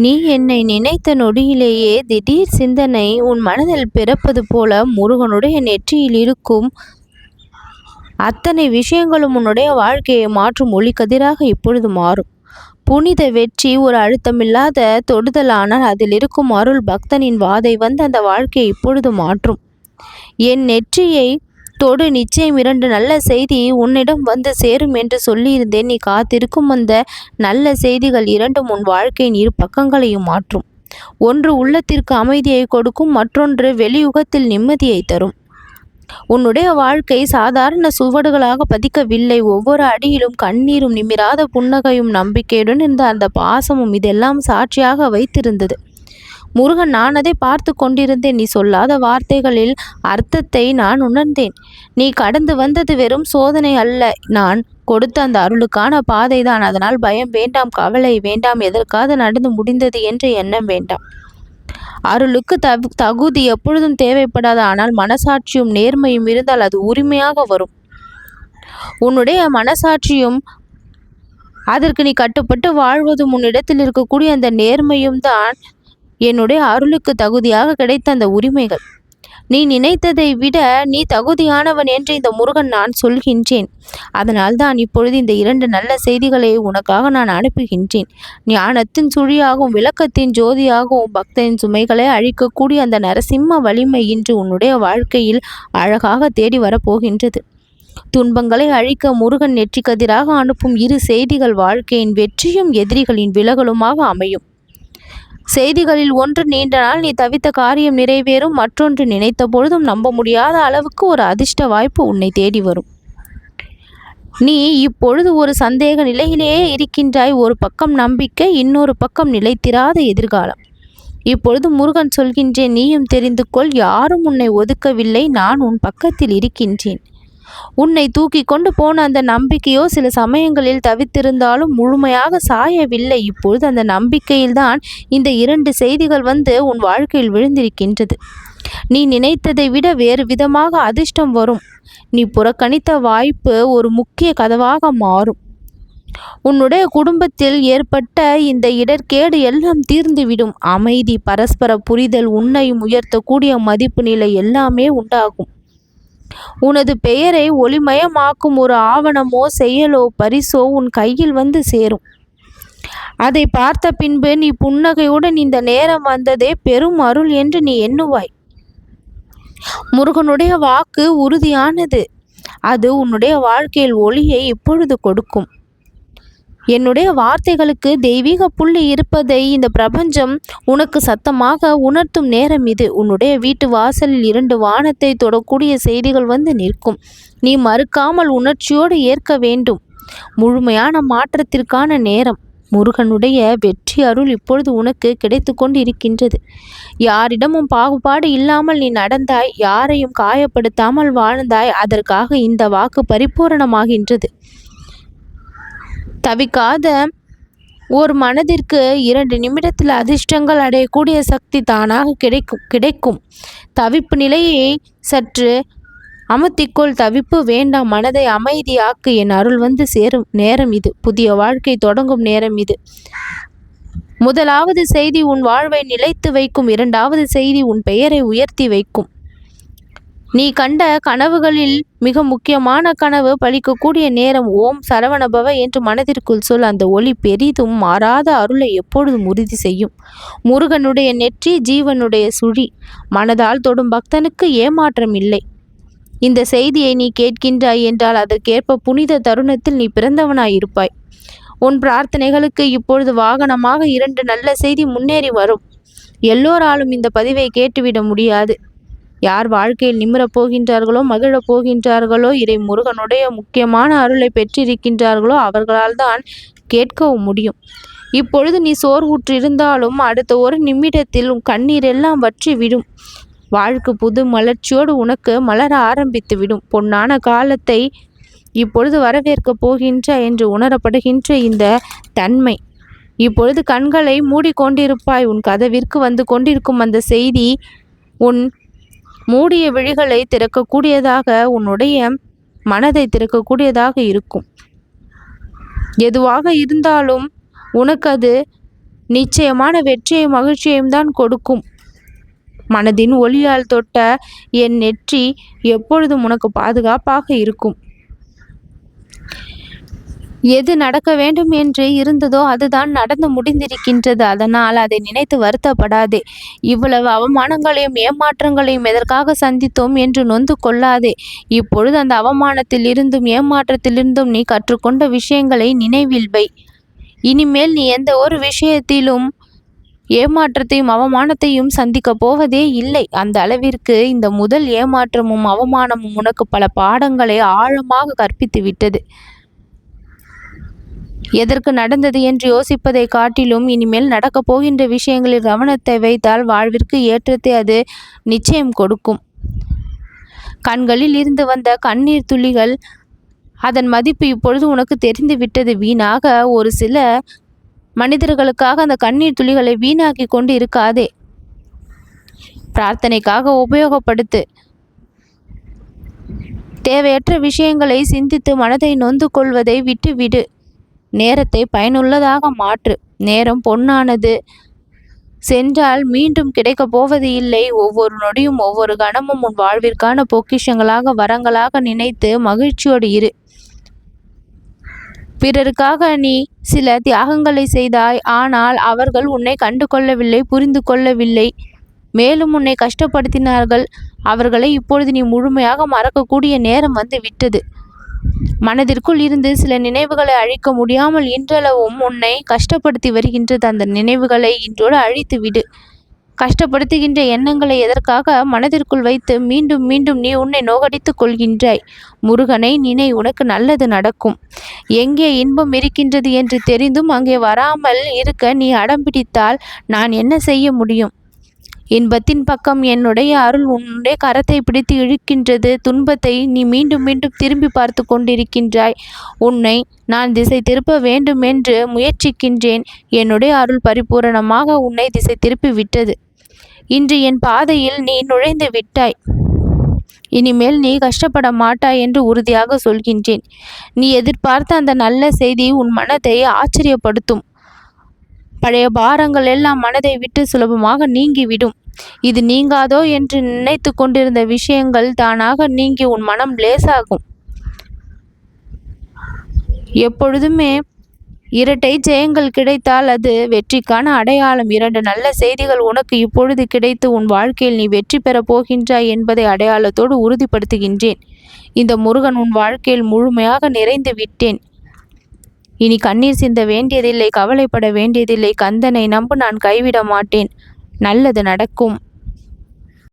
நீ என்னை நினைத்த நொடியிலேயே திடீர் சிந்தனை உன் மனதில் பிறப்பது போல முருகனுடைய நெற்றியில் இருக்கும். அத்தனை விஷயங்களும் உன்னுடைய வாழ்க்கையை மாற்றும் ஒளிக்கதிராக இப்பொழுது மாறும். புனித வெற்றி ஒரு அழுத்தமில்லாத தொடுதலானால் அதில் இருக்கும் அருள் பக்தனின் வாதை வந்து அந்த வாழ்க்கையை இப்பொழுது மாற்றும். என் நெற்றியை தொடு நிச்சயம் இரண்டு நல்ல செய்தி உன்னிடம் வந்து சேரும் என்று சொல்லியிருந்தேன். நீ காத்திருக்கும் அந்த நல்ல செய்திகள் இரண்டும் உன் வாழ்க்கையின் இரு பக்கங்களையும் மாற்றும். ஒன்று உள்ளத்திற்கு அமைதியை கொடுக்கும் மற்றொன்று வெளியுகத்தில் நிம்மதியை தரும். உன்னுடைய வாழ்க்கை சாதாரண சுவடுகளாக பதிக்கவில்லை. ஒவ்வொரு அடியிலும் கண்ணீரும் நிமிராத புன்னகையும் நம்பிக்கையுடன் இருந்த அந்த பாசமும் இதெல்லாம் சாட்சியாக வைத்திருந்தது. முருகன் நான் அதை பார்த்து கொண்டிருந்தேன். நீ சொல்லாத வார்த்தைகளில் அர்த்தத்தை நான் உணர்ந்தேன். நீ கடந்து வந்தது வெறும் சோதனை அல்ல. நான் கொடுத்த அந்த அருளுக்கான பாதைதான். அதனால் பயம் வேண்டாம் கவலை வேண்டாம் எதற்காக நடந்து முடிந்தது என்ற எண்ணம் வேண்டாம். அருளுக்கு தகு தகுதி எப்பொழுதும் தேவைப்படாது. ஆனால் மனசாட்சியும் நேர்மையும் இருந்தால் அது உரிமையாக வரும். உன்னுடைய மனசாட்சியும் அதற்கு நீ கட்டுப்பட்டு வாழ்வதும் உன்னிடத்தில் இருக்கக்கூடிய அந்த நேர்மையும் தான் என்னுடைய அருளுக்கு தகுதியாக கிடைத்த அந்த உரிமைகள். நீ நினைத்ததை விட நீ தகுதியானவன் என்று இந்த முருகன் நான் சொல்கின்றேன். அதனால் தான் இப்பொழுது இந்த இரண்டு நல்ல செய்திகளை உனக்காக நான் அனுப்புகின்றேன். ஞானத்தின் சுழியாகவும் விளக்கத்தின் ஜோதியாகவும் பக்தனின் சுமைகளை அழிக்கக்கூடிய அந்த நரசிம்ம வலிமை இன்று உன்னுடைய வாழ்க்கையில் அழகாக தேடி வரப்போகின்றது. துன்பங்களை அழிக்க முருகன் நெற்றி கதிராக அனுப்பும் இரு செய்திகள் வாழ்க்கையின் வெற்றியும் எதிரிகளின் விலகலுமாக அமையும். செய்திகளில் ஒன்று நீண்ட நாள் நீ தவித்த காரியம் நிறைவேறும் மற்றொன்று நினைத்த பொழுதும் நம்ப முடியாத அளவுக்கு ஒரு அதிர்ஷ்ட வாய்ப்பு உன்னை தேடி வரும். நீ இப்பொழுது ஒரு சந்தேக நிலையிலேயே இருக்கின்றாய். ஒரு பக்கம் நம்பிக்கை இன்னொரு பக்கம் நிலைத்திராத எதிர்காலம். இப்பொழுது முருகன் சொல்கின்றேன் நீயும் தெரிந்து கொள் யாரும் உன்னை ஒதுக்கவில்லை நான் உன் பக்கத்தில் இருக்கின்றேன். உன்னை தூக்கி கொண்டு போன அந்த நம்பிக்கையோ சில சமயங்களில் தவித்திருந்தாலும் முழுமையாக சாயவில்லை. இப்பொழுது அந்த நம்பிக்கையில்தான் இந்த இரண்டு செய்திகள் வந்து உன் வாழ்க்கையில் விழுந்திருக்கின்றது. நீ நினைத்ததை விட வேறு விதமாக அதிர்ஷ்டம் வரும். நீ புறக்கணித்த வாய்ப்பு ஒரு முக்கிய கதவாக மாறும். உன்னுடைய குடும்பத்தில் ஏற்பட்ட இந்த இடர்கேடு எல்லாம் தீர்ந்துவிடும். அமைதி பரஸ்பர புரிதல் உன்னையும் உயர்த்தக்கூடிய மதிப்பு நிலை எல்லாமே உண்டாகும். உனது பெயரை ஒளிமயமாக்கும் ஒரு ஆவணமோ செயலோ பரிசோ உன் கையில் வந்து சேரும். அதை பார்த்த பின்பு நீ புன்னகையுடன் இந்த நேரம் வந்ததே பெரும் அருள் என்று நீ எண்ணுவாய். முருகனுடைய வாக்கு உறுதியானது. அது உன்னுடைய வாழ்க்கையில் ஒளியை இப்பொழுது கொடுக்கும். என்னுடைய வார்த்தைகளுக்கு தெய்வீக புள்ளி இருப்பதை இந்த பிரபஞ்சம் உனக்கு சத்தமாக உணர்த்தும் நேரம் இது. உன்னுடைய வீட்டு வாசலில் இரண்டு வானத்தை தொடக்கூடிய செய்திகள் வந்து நிற்கும். நீ மறுக்காமல் உணர்ச்சியோடு ஏற்க வேண்டும். முழுமையான மாற்றத்திற்கான நேரம். முருகனுடைய வெற்றி அருள் இப்பொழுது உனக்கு கிடைத்து கொண்டு இருக்கின்றது யாரிடமும் பாகுபாடு இல்லாமல் நீ நடந்தாய். யாரையும் காயப்படுத்தாமல் வாழ்ந்தாய். அதற்காக இந்த வாக்கு பரிபூரணமாகின்றது. தவிக்காத ஒரு மனதிற்கு இரண்டு நிமிடத்தில் அதிர்ஷ்டங்கள் அடையக்கூடிய சக்தி தானாக கிடைக்கும் கிடைக்கும். தவிப்பு நிலையை சற்று அமர்த்திக்கொள். தவிப்பு வேண்டாம். மனதை அமைதியாக்கு. என் அருள் வந்து சேரும். நேரம் இது. புதிய வாழ்க்கை தொடங்கும் நேரம் இது. முதலாவது செய்தி உன் வாழ்வை நிலைத்து வைக்கும். இரண்டாவது செய்தி உன் பெயரை உயர்த்தி வைக்கும். நீ கண்ட கனவுகளில் மிக முக்கியமான கனவு பழிக்கக்கூடிய நேரம் ஓம் சரவணபவ என்று மனதிற்குள் சொல். அந்த ஒளி பெரிதும் மாறாத அருளை எப்பொழுதும் உறுதி செய்யும். முருகனுடைய நெற்றி ஜீவனுடைய சுழி. மனதால் தொடும் பக்தனுக்கு ஏமாற்றம் இல்லை. இந்த செய்தியை நீ கேட்கின்றாய் என்றால் அதற்கேற்ப புனித தருணத்தில் நீ பிறந்தவனாயிருப்பாய் உன் பிரார்த்தனைகளுக்கு இப்பொழுது வாகனமாக இரண்டு நல்ல செய்தி முன்னேறி வரும். எல்லோராலும் இந்த பதிவை கேட்டுவிட முடியாது. யார் வாழ்க்கையில் நிமிரப் போகின்றார்களோ மகிழப் போகின்றார்களோ இதை முருகனுடைய முக்கியமான அருளை பெற்றிருக்கின்றார்களோ அவர்களால் தான் கேட்கவும் முடியும். இப்பொழுது நீ சோர்வுற்று இருந்தாலும் அடுத்த ஒரு நிமிடத்தில் உன் கண்ணீர் எல்லாம் வற்றி விடும் வாழ்க்கை புது மலர்ச்சியோடு உனக்கு மலர ஆரம்பித்து விடும் பொன்னான காலத்தை இப்பொழுது வரவேற்கப் போகின்ற என்று உணரப்படுகின்ற இந்த தன்மை. இப்பொழுது கண்களை மூடிக்கொண்டிருப்பாய். உன் கதவிற்கு வந்து கொண்டிருக்கும் அந்த செய்தி உன் மூடிய விழிகளை திறக்கக்கூடியதாக உன்னுடைய மனதை திறக்கக்கூடியதாக இருக்கும். எதுவாக இருந்தாலும் உனக்கு அது நிச்சயமான வெற்றியை மகிழ்ச்சியையும் தான் கொடுக்கும். மனதின் ஒளியால் தொட்ட என் நெற்றி எப்பொழுதும் உனக்கு பாதுகாப்பாக இருக்கும். எது நடக்க வேண்டும் என்று இருந்ததோ அதுதான் நடந்து முடிந்திருக்கின்றது. அதனால் அதை நினைத்து வருத்தப்படாதே. இவ்வளவு அவமானங்களையும் ஏமாற்றங்களையும் எதற்காக சந்தித்தோம் என்று நொந்து கொள்ளாதே. இப்பொழுது அந்த அவமானத்தில் இருந்தும் ஏமாற்றத்திலிருந்தும் நீ கற்றுக்கொண்ட விஷயங்களை நினைவில் வை. இனிமேல் நீ எந்த ஒரு விஷயத்திலும் ஏமாற்றத்தையும் அவமானத்தையும் சந்திக்கப் போவதே இல்லை. அந்த அளவிற்கு இந்த முதல் ஏமாற்றமும் அவமானமும் உனக்கு பல பாடங்களை ஆழமாக கற்பித்து விட்டது. எதற்கு நடந்தது என்று யோசிப்பதை காட்டிலும் இனிமேல் நடக்கப் போகின்ற விஷயங்களில் கவனத்தை வைத்தால் வாழ்விற்கு ஏற்றத்தை அது நிச்சயம் கொடுக்கும். கண்களில் இருந்து வந்த கண்ணீர் துளிகள் அதன் மதிப்பு இப்பொழுது உனக்கு தெரிந்து விட்டது. வீணாக ஒரு சில மனிதர்களுக்காக அந்த கண்ணீர் துளிகளை வீணாக்கி கொண்டு இருக்காதே. பிரார்த்தனைக்காக உபயோகப்படுத்து. தேவையற்ற விஷயங்களை சிந்தித்து மனதை நொந்து கொள்வதை விட்டுவிடு. நேரத்தை பயனுள்ளதாக மாற்று. நேரம் பொன்னானது. சென்றால் மீண்டும் கிடைக்கப் போவது இல்லை. ஒவ்வொரு நொடியும் ஒவ்வொரு கணமும் உன் வாழ்விற்கான பொக்கிஷங்களாக வரங்களாக நினைத்து மகிழ்ச்சியோடு இரு. பிறருக்காக நீ சில தியாகங்களை செய்தாய். ஆனால் அவர்கள் உன்னை கண்டு கொள்ளவில்லை புரிந்து கொள்ளவில்லை. மேலும் உன்னை கஷ்டப்படுத்தினார்கள். அவர்களை இப்பொழுது நீ முழுமையாக மறக்கக்கூடிய நேரம் வந்து விட்டது. மனதிற்குள் இருந்து சில நினைவுகளை அழிக்க முடியாமல் இன்றளவும் உன்னை கஷ்டப்படுத்தி வருகின்றது அந்த நினைவுகளை இன்றோடு அழித்து விடு. கஷ்டப்படுத்துகின்ற எண்ணங்களை எதற்காக மனதிற்குள் வைத்து மீண்டும் மீண்டும் நீ உன்னை நோகடித்துக் கொள்கின்றாய்? முருகனை நினை உனக்கு நல்லது நடக்கும். எங்கே இன்பம் இருக்கின்றது என்று தெரிந்தும் அங்கே வராமல் இருக்க நீ அடம்பிடித்தால் நான் என்ன செய்ய முடியும்? இன்பத்தின் பக்கம் என்னுடைய அருள் உன்னுடைய கரத்தை பிடித்து இழுக்கின்றது. துன்பத்தை நீ மீண்டும் மீண்டும் திரும்பி பார்த்து கொண்டிருக்கின்றாய். உன்னை நான் திசை திருப்ப வேண்டும் என்று முயற்சிக்கின்றேன். என்னுடைய அருள் பரிபூரணமாக உன்னை திசை திருப்பி விட்டது. இன்று என் பாதையில் நீ நுழைந்து விட்டாய். இனிமேல் நீ கஷ்டப்பட மாட்டாய் என்று உறுதியாக சொல்கின்றேன். நீ எதிர்பார்த்த அந்த நல்ல செய்தி உன் மனதை ஆச்சரியப்படுத்தும். பழைய பாரங்கள் எல்லாம் மனதை விட்டு சுலபமாக நீங்கிவிடும். இது நீங்காதோ என்று நினைத்து கொண்டிருந்த விஷயங்கள் தானாக நீங்கி உன் மனம் லேசாகும். எப்பொழுதுமே இரட்டை ஜெயங்கள் கிடைத்தால் அது வெற்றிக்கான அடையாளம். இரண்டு நல்ல செய்திகள் உனக்கு இப்பொழுது கிடைத்து உன் வாழ்க்கையில் நீ வெற்றி பெறப் போகின்றாய் என்பதை அடையாளத்தோடு உறுதிப்படுத்துகின்றேன். இந்த முருகன் உன் வாழ்க்கையில் முழுமையாக நிறைந்து விட்டேன். இனி கண்ணீர் சிந்த வேண்டியதில்லை கவலைப்பட வேண்டியதில்லை கந்தனை நம்பு நான் கைவிட மாட்டேன். நல்லது நடக்கும்.